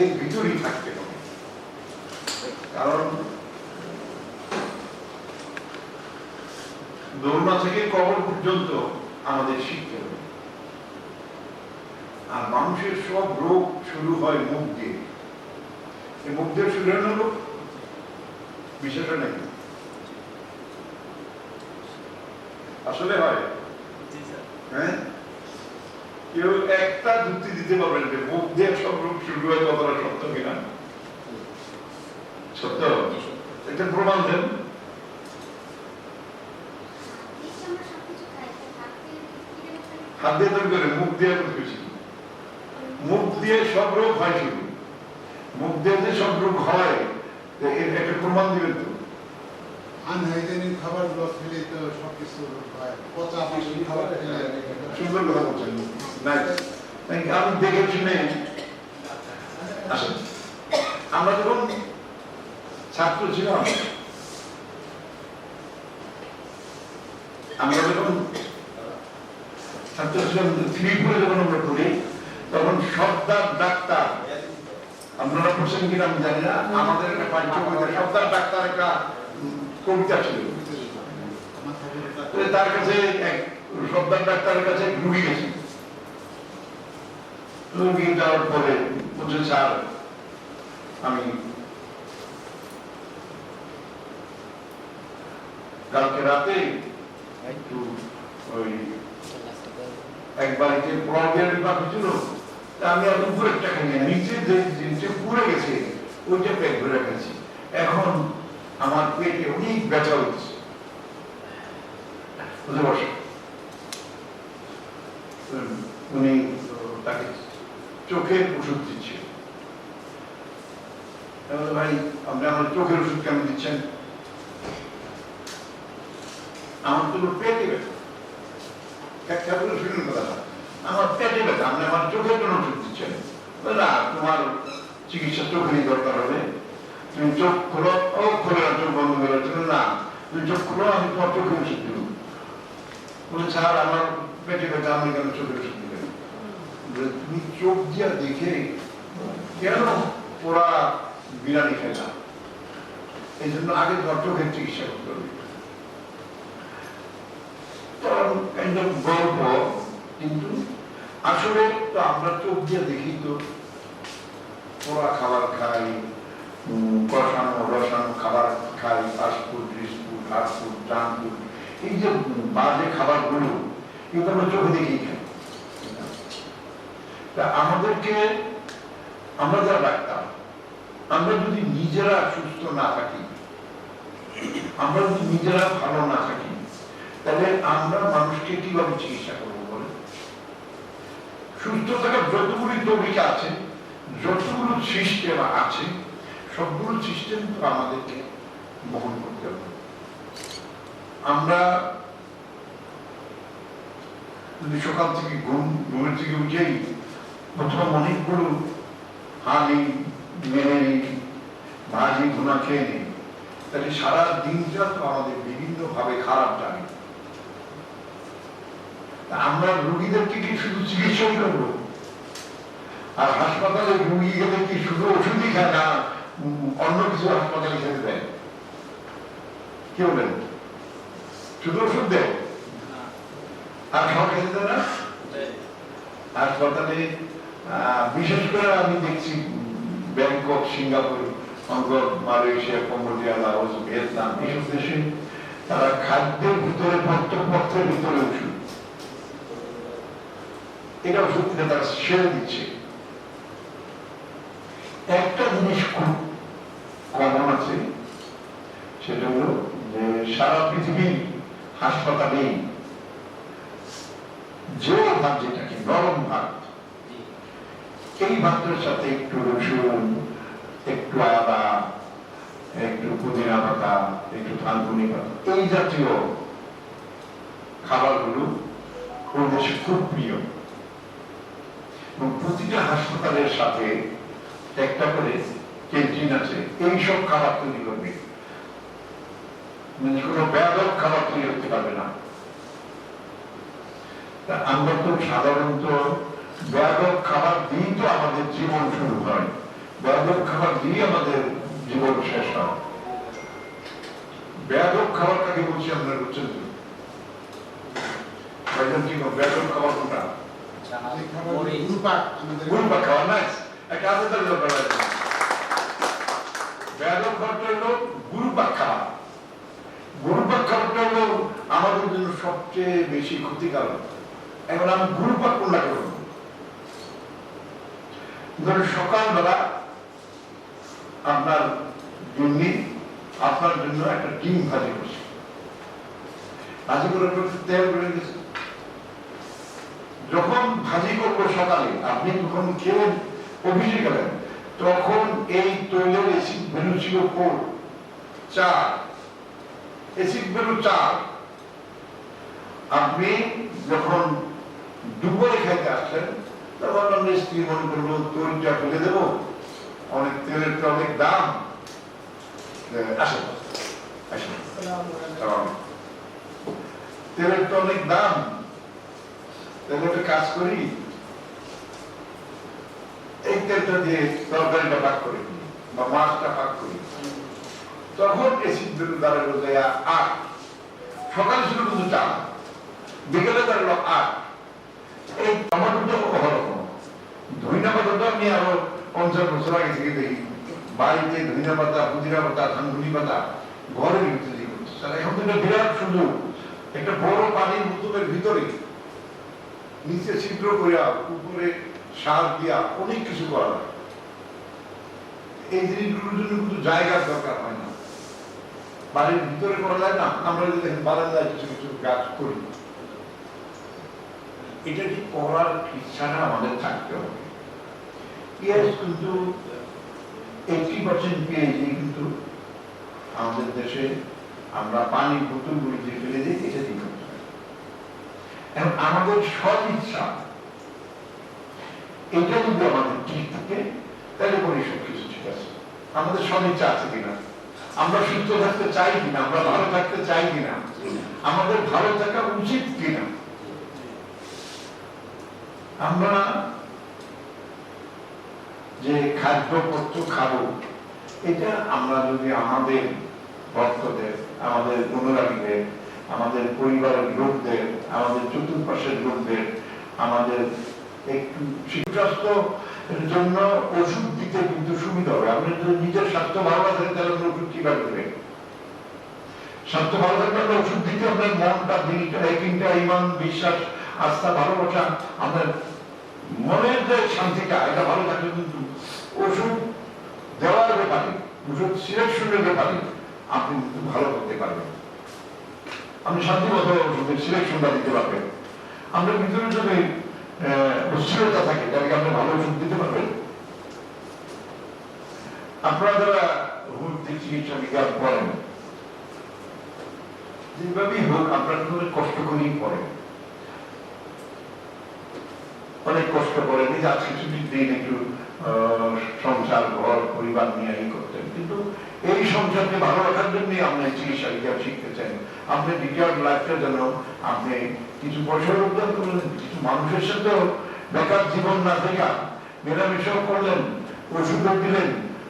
এর ভিতরেই থাকতে হবে। কারণ দোলনা থেকে কবর পর্যন্ত আমাদের শিখতে হবে। আর মানুষের সব রোগ শুরু হয় মুখ দিয়ে। মুখ দিয়ে শুরু হয় রোগ বিষয়টা নাকি? আসলে হয়। হ্যাঁ? কেউ একটা যুক্তি দিতে পারবেন যে মুখ দিয়ে শুরু হয় কতটা সত্য কিনা? সত্য? এটা প্রমাণ দেন। হাত দিয়ে তৈরি করে, মুখ দিয়ে মুখ দিয়ে সব রোগ হয় শুধু। মুখ দিয়ে যে সব রোগ হয় একটা প্রমাণ দিবেন তো। আনহাইজেনিক খাবারগুলো খেলে তো হয়। পচা পানি খাবার খেলে সুন্দর কথা বলছেন। নাই আমি দেখে শুনে আমরা যখন ছাত্র ছিলাম, আমরা যখন ছাত্র ছিলাম থ্রি যখন আমরা পড়ি, তখন সর্দার ডাক্তার, আপনারা পড়ছেন কিনা আমি জানি না, আমাদের একটা পাঠ্যক্রমে সর্দার ডাক্তার একটা কবিতা ছিল? তার কাছে এক সর্দার ডাক্তারের কাছে রুগী গেছে। রুগী যাওয়ার পরে বলছে, স্যার, আমি কালকে রাতে একটু ওই এক বাড়িতে বিরিয়ানি পাঠিয়েছিল তা আমি এত উপরে টাকা নিয়ে নিচে যে জিনিসটা পুড়ে গেছে, ওইটা পেট ভরে রেখেছি এখন আমার পেটে অনেক ব্যথা হচ্ছে বুঝতে পারছ উনি তাকে চোখের ওষুধ দিচ্ছে ভাই আপনি আমার চোখের ওষুধ কেন দিচ্ছেন আমার তো পেটে ব্যথা শুনুন কথাটা আমার পেটে ব্যথা আপনি আমার চোখের জন্য ওষুধ দিচ্ছেন তোমার চিকিৎসা চোখেরই দরকার হবে তুমি চোখ খোলো ও খোলে চোখ বন্ধ করে তুমি না তুমি চোখ খোলো আমি তোমার চোখে ওষুধ দেবো বলে স্যার আমার পেটে ব্যথা আমি কেন চোখে ওষুধ দিবেন তুমি চোখ দিয়া দেখে কেন ওরা বিরিয়ানি খেলা এই জন্য আগে তোমার চিকিৎসা করতে হবে of গল্প কিন্তু আসলে তো আমরা চোখ দিয়ে দেখি তো পোড়া খাবার খাই কষানো রসানো খাবার খাই fast food food fast food junk food এই যে বাজে খাবারগুলো কিন্তু আমরা চোখে দেখি খাই তা আমাদেরকে আমরা যারা ডাক্তার আমরা যদি নিজেরা সুস্থ না থাকি আমরা যদি নিজেরা ভালো না থাকি তাহলে আমরা মানুষকে কীভাবে চিকিৎসা করব বলে সুস্থ থাকার যতগুলি তরিকা আছে, যতগুলো সিস্টেম আছে সবগুলো সিস্টেম তো আমাদেরকে বহন করতে হবে। আমরা যদি সকাল থেকে ঘুম, ঘুমের থেকে উঠেই প্রথম অনেকগুলো হানি মেনে নিই ভাজি ঘুনা খেয়ে নিই, তাহলে সারা দিনটা তো আমাদের বিভিন্ন ভাবে খারাপ জানি আমরা রুগীদেরকে কি শুধু চিকিৎসাই করব আর হাসপাতালে রুগী গেলে কি শুধু ওষুধই খায় না? অন্য কিছু হাসপাতালে খেতে দেয়। কি বলেন? শুধু ওষুধ দেয়? আর খাওয়া খেতে দেয় না? হাসপাতালে বিশেষ করে আমি দেখছি Bangkok Singapore Hong Kong Malaysia Cambodia Laos Vietnam এইসব দেশে তারা খাদ্যের ভিতরে পত্রপত্রের ভিতরে ওষুধ। এটা ওষুধ তারা সেরে দিচ্ছে। একটা জিনিস খুব হলো যে সারা পৃথিবীর হাসপাতালে যে ভাত যেটাকে নরম ভাত এই ভাতের সাথে একটু রসুন, একটু আদা, একটু পুদিনা পাতা, একটু থানকুনি পাতা, এই জাতীয় খাবারগুলো ওর দেশে খুব প্রিয়। এবং প্রতিটা হাসপাতালের সাথে একটা করে ক্যান্টিন আছে এই সব খাবার তৈরি করবে। মানে কোনো ব্যাপক খাবার তৈরি করতে পারবে না। আমরা তো সাধারণত ব্যাপক খাবার দিয়েই তো আমাদের জীবন শুরু হয়। বেয়াদব খাবার দিয়ে আমাদের জীবন শেষ হয়। বেয়াদব খাবার কাকে বলছি আপনারা বুঝছেন খাবার কোনটা? যে খাবার গুরুপাক নাইস একটা আলাদা বেয়াদব খাবারটা হলো গুরুবা খাওয়া। আমাদের জন্য সবচেয়ে বেশি ক্ষতিকারক। এখন আমি করব? সকালবেলা আপনার জন্য আপনার জন্য একটা ডিম ভাজি ভাজি করে তেল করে যখন ভাজি করব সকালে, আপনি যখন খেয়ে অফিসে গেলেন, তখন এই তৈলের এসিড ভ্যালু ছিল এসিড ভ্যালু চার আপনি যখন দুপুরে খাইতে আসলেন তখন আমরা স্ত্রী মনে করব তৈলটা ফেলে দেবো? অনেক তেলের তো অনেক দাম। আসেন। তেলের তো অনেক দাম। তাহলে একটা কাজ করি। এই তেলটা দিয়ে তরকারিটা পাক করি বা মাছটা পাক করি তখন এসিড বেলু দাঁড়াল যে আট সকালে ছিল কিন্তু চার বিকেলে দাঁড়াল আট এই টমাটোটা অহরকম ধনিয়া পাতাটা আমি আরও পঞ্চাশ বছর আগে থেকে দেখি। বাড়িতে ধনিয়া পাতা, পুদিনা পাতা থানগুনি পাতা, ঘরে তাহলে এখন তো এটা বিরাট সুযোগ। একটা বড় পানির বোতলের ভিতরে নিচে ছিদ্র করিয়া উপরে সার দিয়া অনেক কিছু করা যায়। এই জিনিসগুলোর জন্য কিন্তু জায়গার দরকার হয় না। বাড়ির ভিতরে করা যায় না, আমরা যদি বারান্দায় কিছু কিছু গাছ করি, এটা কি করার ইচ্ছাটা আমাদের থাকতে হবে? কিন্তু পার্সেন্ট পিএইচডি কিন্তু আমাদের দেশে আমরা পানির বোতলগুলো যে ফেলে দিই, এটা আমাদের সব ইচ্ছা, এটা যদি আমাদের ঠিক থাকে, তাহলে পরে সব কিছু ঠিক আছে। আমাদের সব ইচ্ছা আছে কিনা? আমরা সুস্থ থাকতে চাই কিনা, আমরা ভালো থাকতে চাই কিনা, আমাদের ভালো থাকা উচিত কিনা। আমরা যে খাদ্যপত্র খাব, এটা আমরা যদি আমাদের ভক্তদের, আমাদের অনুরাগীদের, আমাদের পরিবারের লোকদের, আমাদের চতুর্পাশের লোকদের, আমাদের একটু সুস্বাস্থ্য জন্য ওষুধ দিতে কিন্তু সুবিধা হবে। আপনি যদি নিজের স্বাস্থ্য ভালো আছে তাহলে আপনি ওষুধ কীভাবে দেবেন? স্বাস্থ্য ভালো থাকলে ওষুধ দিতে আপনার মনটা দিলটা একিংটা ইমান, বিশ্বাস, আস্থা, ভালোবাসা, আপনার মনের যে শান্তিটা, এটা ভালো থাকলে কিন্তু ওষুধ দেওয়ার ব্যাপারে, ওষুধ সিলেকশনের ব্যাপারে আপনি কিন্তু ভালো করতে পারবেন। আপনি শান্তি শান্তিমতো ওষুধের সিলেকশনটা দিতে পারবেন। আমরা ভিতরে যদি অস্থিরতা থাকে, তাহলে আপনি ভালো ওষুধ দিতে পারবেন? আপনারা যারা চিকিৎসা বিজ্ঞান করেন। যেভাবেই হোক, আপনারা কষ্ট করেই করেন অনেক কষ্ট করে নিজে আজকে ছুটির দিন একটু সংসার, ঘর, পরিবার নিয়ে এই করতেন। কিন্তু এই সংসারকে ভালো রাখার জন্য আপনি চিকিৎসা বিজ্ঞান শিখতে চান আপনি রিটায়ার্ড লাইফটা যেন আপনি কিছু পয়সা রোজগার করলেন, কিছু মানুষের সাথে বেকার জীবন না থেকে মেলামেশাও করলেন, ওষুধও দিলেন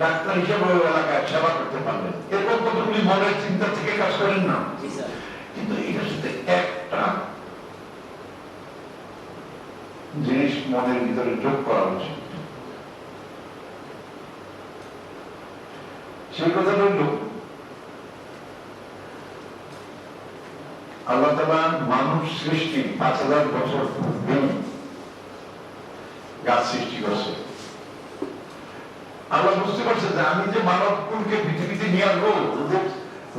ডাক্তার হিসেবে ওই এলাকায় সেবা করতে পারলেন এরকম কতগুলি মনের চিন্তা থেকে কাজ করেন না। কিন্তু এটার সাথে একটা জিনিস মনের ভিতরে যোগ করা উচিত। সেই কথা রইল আল্লাহ তালা মানুষ সৃষ্টি পাঁচ হাজার বছর গাছ সৃষ্টি করছে আল্লাহ বুঝতে পারছে যে আমি যে মানব কুলকে পৃথিবীতে নিয়ে আসব, ওদের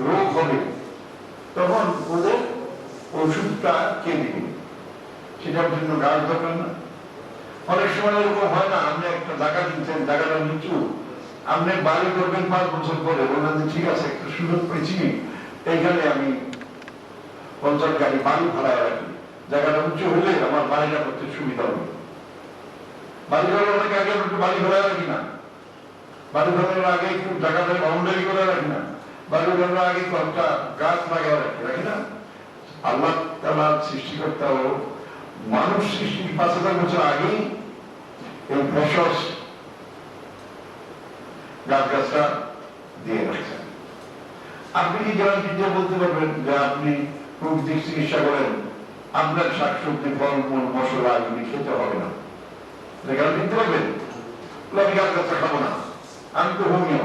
রোগ হবে। তখন ওদের ওষুধটা কে দিবে? সেটার জন্য গাছ দরকার না। অনেক সময় এরকম হয় না, আপনি একটা জায়গা কিনছেন জায়গাটা নিচু। আপনি বাড়ি করবেন পাঁচ বছর পরে বললেন যে, ঠিক আছে, একটা সুযোগ পেয়েছি। এইখানে আমি পঞ্চাশ গাড়ি বাড়ি ভাড়ায় রাখি। জায়গাটা উঁচু হলে আমার বাড়িটা করতে সুবিধা হবে। বাড়ি ঘরের অনেক আগে বাড়ি ভাড়ায় রাখি না। বাড়ি ঘরের আগে একটু জায়গাটা বাউন্ডারি করে রাখি না। বাড়ি ঘরের আগে কয়েকটা গাছ লাগিয়ে রাখি রাখি না? আল্লাহ তালা সৃষ্টিকর্তা ও মানুষ সৃষ্টির পাঁচ হাজার বছর আগেই এই ভেষজ গাছ গাছটা দিয়ে রাখছেন। আপনি কি গ্যারান্টি দিয়ে বলতে পারবেন যে আপনি প্রকৃতিক চিকিৎসা করেন, আপনার শাকসবজি, ফলমূল, মশলা এগুলি খেতে হবে না। গ্যারান্টি দিতে পারবেন? আমি গাছ গাছটা খাব না। আমি তো হোমিও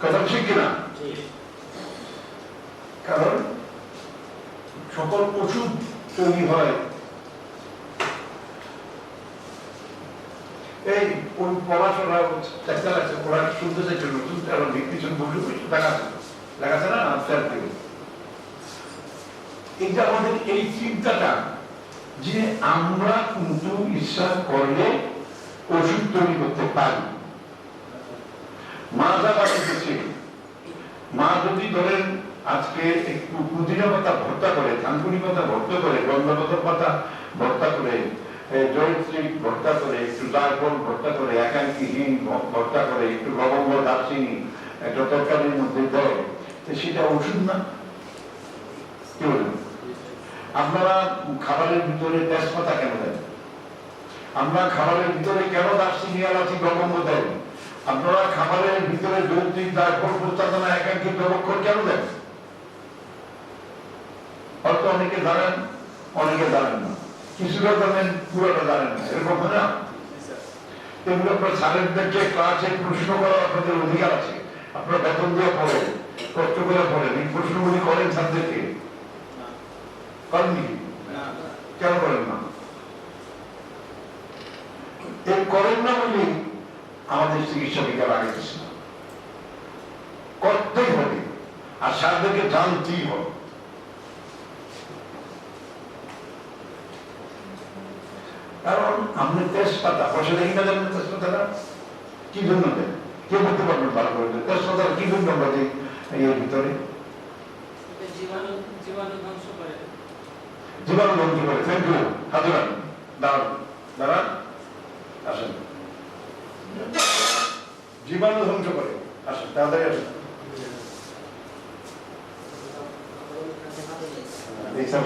কথা ঠিক কিনা? কারণ সকল ওষুধ তৈরি হয়। এই পড়াশোনা ডাক্তার আছে ওরা শুনতে চাইছে নতুন কারণ পিছন বসে বসে দেখা আছে দেখা আছে না আনসার থেকে এটা আমাদের এই চিন্তাটা যে আমরা কিন্তু ইচ্ছা করলে ওষুধ তৈরি করতে পারি। মা যা মা যদি ধরেন আজকে একটু পুদিনা পাতা ভর্তা করে থানকুনি পাতা ভর্তা করে গন্ধপাতার পাতা ভর্তা করে জয়শ্রী ভর্তা করে, একটু জায়ফল ভর্তা করে একাঙ্কি হিং ভ- ভর্তা করে, একটু লবঙ্গ, দারচিনি, একটা তরকারির মধ্যে দেয় সেটা ওষুধ না? কি বলেন? আপনারা খাবারের ভিতরে তেজপাতা কেন দেন? আমরা খাবারের ভিতরে কেন দারচিনি এলাচি লবঙ্গ দেন আপনারা খাবারের ভিতরে যৌক্তিক জায়ফল প্রস্তাবনা একাঙ্কি লবক্ষর কেন দেন? হয়তো অনেকে জানেন অনেকে জানেন না। কিছুটা জানেন পুরোটা জানেন না। এরকম না? এগুলো আপনার স্যারেরদেরকে ক্লাসে প্রশ্ন করার আপনাদের অধিকার আছে। আপনার বেতন দিয়ে পড়েন কষ্ট করে পড়েন। এই প্রশ্নগুলি করেন স্যারদেরকে? করেননি? কেন করেন না? এই করেন না বলে আমাদের চিকিৎসা বিজ্ঞান আগে গেছে না করতেই হবে। আর স্যারদেরকে জানতেই হবে। কারণ আপনি তেজপাতা পয়সা দেখি না জানেন তেজপাতাটা কি জন্য দেন? কে বলতে পারবেন ভালো করে তেজপাতা কি জন্য আমরা দিই এর ভিতরে? জীবাণু ধ্বংস করে। থ্যাংক ইউ হাজরান দাঁড়ান দাঁড়ান। আসেন। জীবাণু ধ্বংস করে। আসেন তাড়াতাড়ি আসেন। এই সব